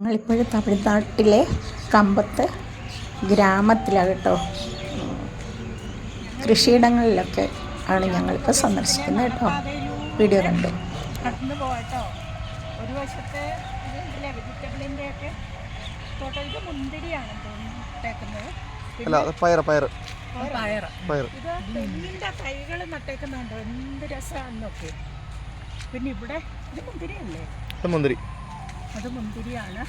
ഞങ്ങളിപ്പോഴും തമിഴ്നാട്ടിലെ കമ്പത്ത് ഗ്രാമത്തിലാണ് കേട്ടോ. കൃഷിയിടങ്ങളിലൊക്കെ ആണ് ഞങ്ങളിപ്പോൾ സന്ദർശിക്കുന്നത് കേട്ടോ. വീഡിയോ കണ്ടു. ഒരു വശത്തെ ഇതില്ലേ വെജിറ്റബിളിന്റെ ഒക്കെ തോട്ടം. ഇത് മുന്തിരിയാണ് തോന്നുന്നു തെങ്ങിന്റെ തൈകൾ നട്ടേക്കുന്നുണ്ടോ. എന്ത് രസമാണെന്നൊക്കെ. പിന്നെ ഇവിടെ ഇത് മുന്തിരിയല്ലേ? ഇത് മുന്തിരി. അത് മുന്തിരിയാണ്.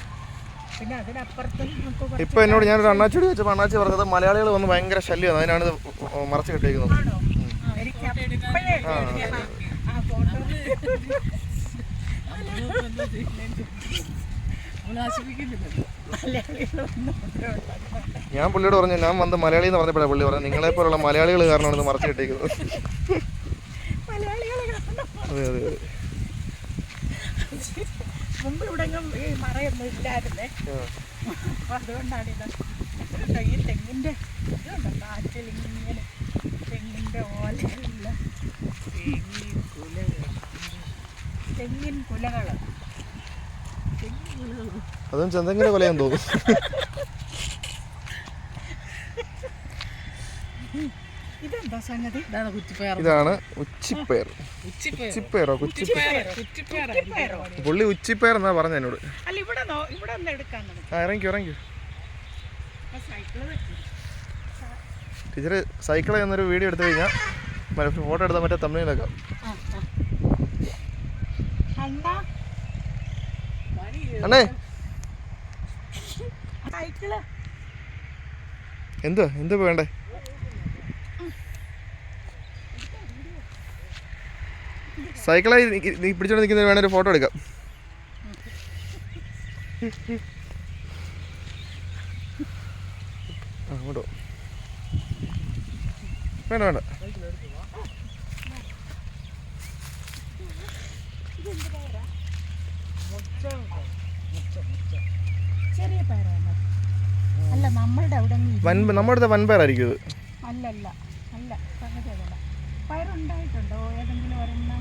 പിന്നെ അതിനപ്പുറത്ത് നമുക്ക് കുറച്ച് ഇപ്പൊ എന്നോട് ഞാനൊരു അണ്ണാച്ചോടി വെച്ചപ്പോൾ അണ്ണാച്ചി പറഞ്ഞത് മലയാളികൾ വന്ന് ഭയങ്കര ശല്യമാണ് അതിനാണ് ഇത് മറച്ചു കെട്ടിയിരിക്കുന്നത് ആണോ? എനിക്ക് ആ ഫോട്ടോ. മലയാളികളൊന്നും ഞാൻ പുള്ളിയോട് പറഞ്ഞു ഞാൻ വന്ന് മലയാളി എന്ന് പറഞ്ഞപ്പോഴാണ് പുള്ളി പറഞ്ഞു നിങ്ങളെ പോലുള്ള മലയാളികൾ കാരണമാണ് ഇത് മറച്ചു കെട്ടിയിരിക്കുന്നത് മലയാളികളെ അതെ അതെ അതെ. മുമ്പ് ഇവിടെ ഈ മറയൊന്നും ഇല്ലായിരുന്നേ. അപ്പൊ അതുകൊണ്ടാണ് ഇത് ഇതുണ്ടോ ഈ തെങ്ങിന്റെ ഇതുണ്ടോ? കാറ്റിൽ ഇങ്ങനെ തെങ്ങിന്റെ ഓലയില്ല തെങ്ങിൻ കുലകൾ തെങ്ങിൻ കുലകൾ അതും ചന്തെങ്കിലെ കൊലയാന്ന് തോന്നുന്നു. ഇതാണ് ഉച്ചിപ്പയർ. ഉച്ചിപ്പയറോ? പുള്ളി ഉച്ചിപ്പയർ എന്നാ പറഞ്ഞ എന്നോട്? അല്ല ഇവിടെ നോ ഇവിടെ ഒന്ന് എടുക്കാൻ നമുക്ക്. ആ ഇറങ്ങിക്കോ ഇറങ്ങിക്കോ. ടീച്ചറ് സൈക്കിൾ എന്നൊരു വീഡിയോ എടുത്തു കഴിഞ്ഞാൽ ഫോട്ടോ എടുത്താൽ മറ്റേ തമിഴിലൊക്കെ അണ്ണാ. എന്തുവാ? എന്തുവാ വേണ്ടേ? സൈക്കിളായി നീ പിടിച്ചോണ്ട് നിൽക്കുന്നതിന് വേണേ ഒരു ഫോട്ടോ എടുക്കാം. അങ്ങോട്ട്. വേണ്ട വേണ്ട. നമ്മുടെ വൻപയറായിരിക്കും ഇത്. അല്ലല്ല അല്ല സംഗതി അതല്ല. പയറുണ്ടായിട്ടുണ്ടോ? ഏതെങ്കിലും ഒരെണ്ണം?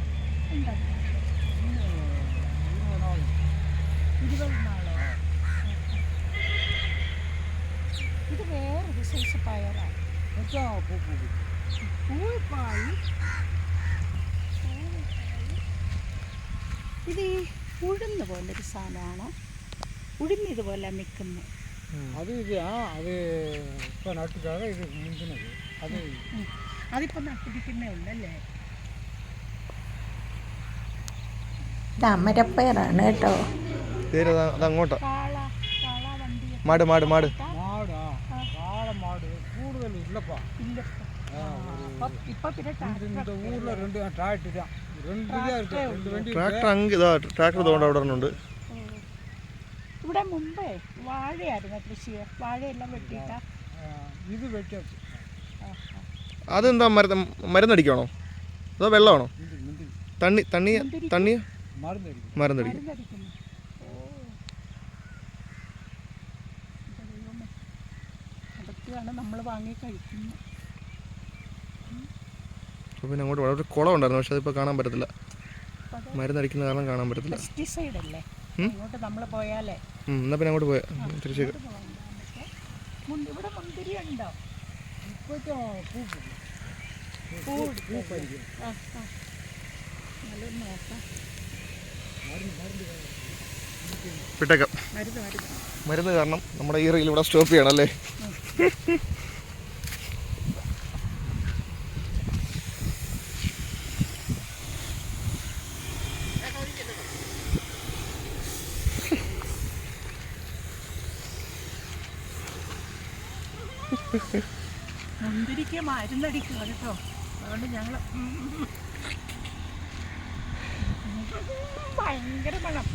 ഇത് വേറൊരു സൈസ് പയറാണ് പൂപ്പായി ഇത് ഈ ഉഴുന്ന് പോലൊരു സാധനമാണ്? ഉഴുന്നിതുപോലെ നിൽക്കുന്നത് അത് ഇതാ അത് ഇപ്പോൾ നട്ടിട്ടാണ് ഇത് മുന്തിനത് അത് അതിപ്പോൾ നട്ടിരിക്കുന്നേ ഉള്ളല്ലേ? ഇത് കേട്ടോ. അതങ്ങോട്ടാ മാട് മാട് മാട്. ഇവിടെ മുമ്പേ വാഴയായിരുന്നു കൃഷി. വാഴയെല്ലാം വെട്ടിയിട്ട. അതെന്താ മരുന്നടിക്കണോ അതോ വെള്ളമാണോ? തണ്ണി തണ്ണി തണ്ണിയോ? മരുന്നടിക്കും പിന്നെ അങ്ങോട്ട് വളരെ കുളം ഉണ്ടായിരുന്നു പക്ഷെ അതിപ്പോ കാണാൻ പറ്റത്തില്ല. മരുന്നടിക്കുന്ന കാരണം കാണാൻ പറ്റത്തില്ല. എന്നാ പിന്നെ അങ്ങോട്ട് പോയാ. തിരിച്ചു വിട്ടേക്കാം. മരുന്ന് കാരണം നമ്മുടെ ഈ റീൽ ഇവിടെ സ്റ്റോപ്പ് ചെയ്യണം അല്ലേ മുന്തിരിക്ക് മരുന്നടിക്കുക കേട്ടോ. അതുകൊണ്ട് ഞങ്ങൾ ഭയങ്കര മണം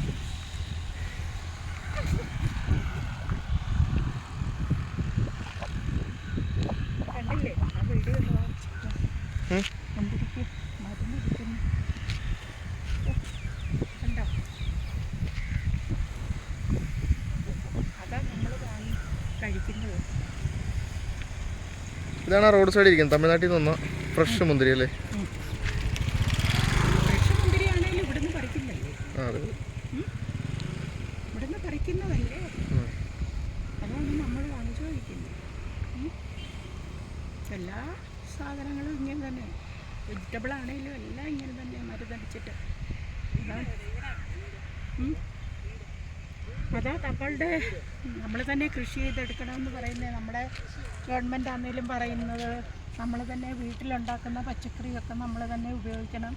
കണ്ടില്ലേ കണ്ടോ? അതാ നമ്മൾ വാങ്ങി കഴിക്കുന്നത്. ഇതാണ് റോഡ് സൈഡിൽ ഇരിക്കുന്നത്. തമിഴ്നാട്ടിൽ നിന്ന് ഫ്രഷ് മുന്തിരി അല്ലേ ഫ്രഷ് മുന്തിരിയാണെങ്കിലും ഇവിടുന്ന് പറിക്കില്ലല്ലേ ആ അതെ ഇവിടുന്ന് പറിക്കുന്നത് കഴിക്കുന്നതല്ലേ അതാണ് നമ്മൾ വാങ്ങിച്ചു കഴിക്കുന്നത് ഉം. എല്ലാ സാധനങ്ങളും ഇങ്ങനെ തന്നെ. വെജിറ്റബിൾ ആണെങ്കിലും എല്ലാം ഇങ്ങനെ തന്നെ മരുന്നടിച്ചിട്ട് അതാ നമ്മളുടെ നമ്മൾ തന്നെ കൃഷി ചെയ്തെടുക്കണമെന്ന് പറയുന്നത്. നമ്മുടെ ഗവൺമെന്റ് ആണെങ്കിലും പറയുന്നത് നമ്മൾ തന്നെ വീട്ടിലുണ്ടാക്കുന്ന പച്ചക്കറിയൊക്കെ നമ്മൾ തന്നെ ഉപയോഗിക്കണം.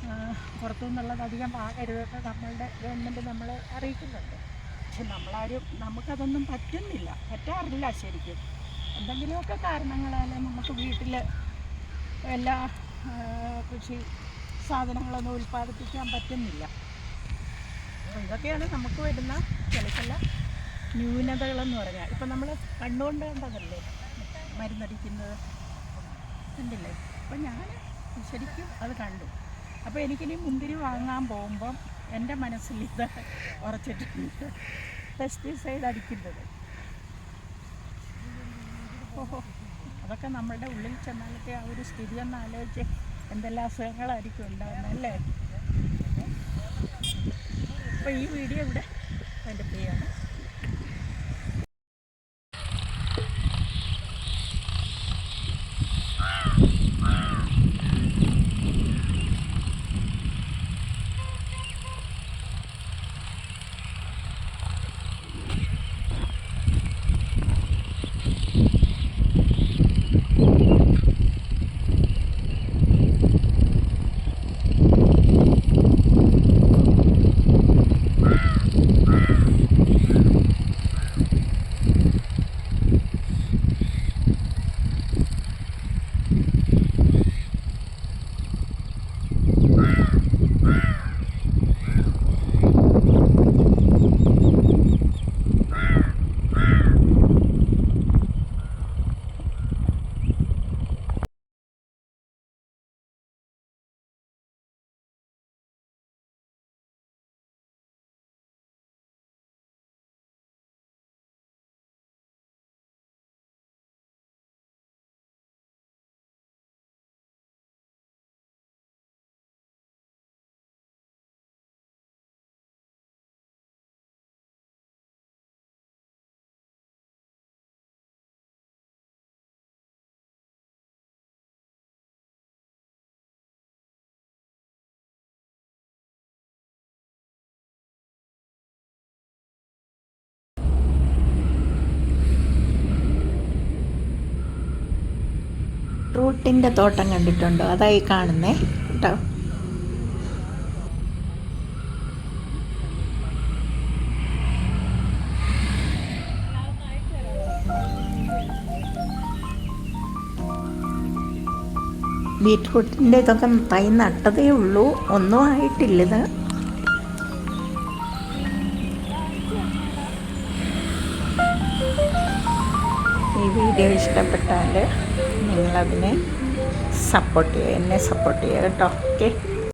പുറത്തു പുറത്തുനിന്നുള്ളത് അധികം വാങ്ങരുതെന്ന് നമ്മളുടെ ഗവൺമെന്റ് നമ്മളെ അറിയിക്കുന്നുണ്ട്. പക്ഷെ നമ്മളാരും നമുക്കതൊന്നും പറ്റുന്നില്ല. പറ്റാറില്ല ശരിക്കും. എന്തെങ്കിലുമൊക്കെ കാരണങ്ങളാൽ നമുക്ക് വീട്ടിൽ എല്ലാ കൃഷി സാധനങ്ങളൊന്നും ഉൽപ്പാദിപ്പിക്കാൻ പറ്റുന്നില്ല. ഇതൊക്കെയാണ് നമുക്ക് വരുന്ന ചില ചില ന്യൂനതകളെന്ന് പറഞ്ഞാൽ. ഇപ്പം നമ്മൾ കണ്ടുകൊണ്ട് കണ്ടതല്ലേ മരുന്നടിക്കുന്നത്. കണ്ടില്ലേ? അപ്പം ഞാൻ ശരിക്കും അത് കണ്ടു. അപ്പോൾ എനിക്കിനി മുന്തിരി വാങ്ങാൻ പോകുമ്പം എന്റെ മനസ്സിൽ ഇത് ഉറച്ചിട്ടുണ്ട്. പെസ്റ്റിസൈഡ് അടിക്കുന്നത്. അതൊക്കെ നമ്മളുടെ ഉള്ളിൽ ചെന്നാലത്തെ ആ ഒരു സ്ഥിതി ഒന്ന് ആലോചിച്ച് എന്തെല്ലാം അസുഖങ്ങളായിരിക്കും ഉണ്ടാകുന്നത് അല്ലേ? അപ്പോൾ ഈ വീഡിയോ ഇവിടെ എന്റെ ചെയ്യാണ് ഫ്രൂട്ടിന്റെ തോട്ടം കണ്ടിട്ടുണ്ടോ? അതായി കാണുന്നേ. കേട്ടോ? ബീറ്റ്റൂട്ടിന്റെ ഇതൊക്കെ തൈ നട്ടതേ ഉള്ളൂ. ഒന്നും ആയിട്ടില്ലത് ഈ വീഡിയോ ഇഷ്ടപ്പെട്ടാൽ നിങ്ങളതിനെ സപ്പോർട്ട് ചെയ്യുക എന്നെ സപ്പോർട്ട് ചെയ്യുക കേട്ടോ. ഓക്കെ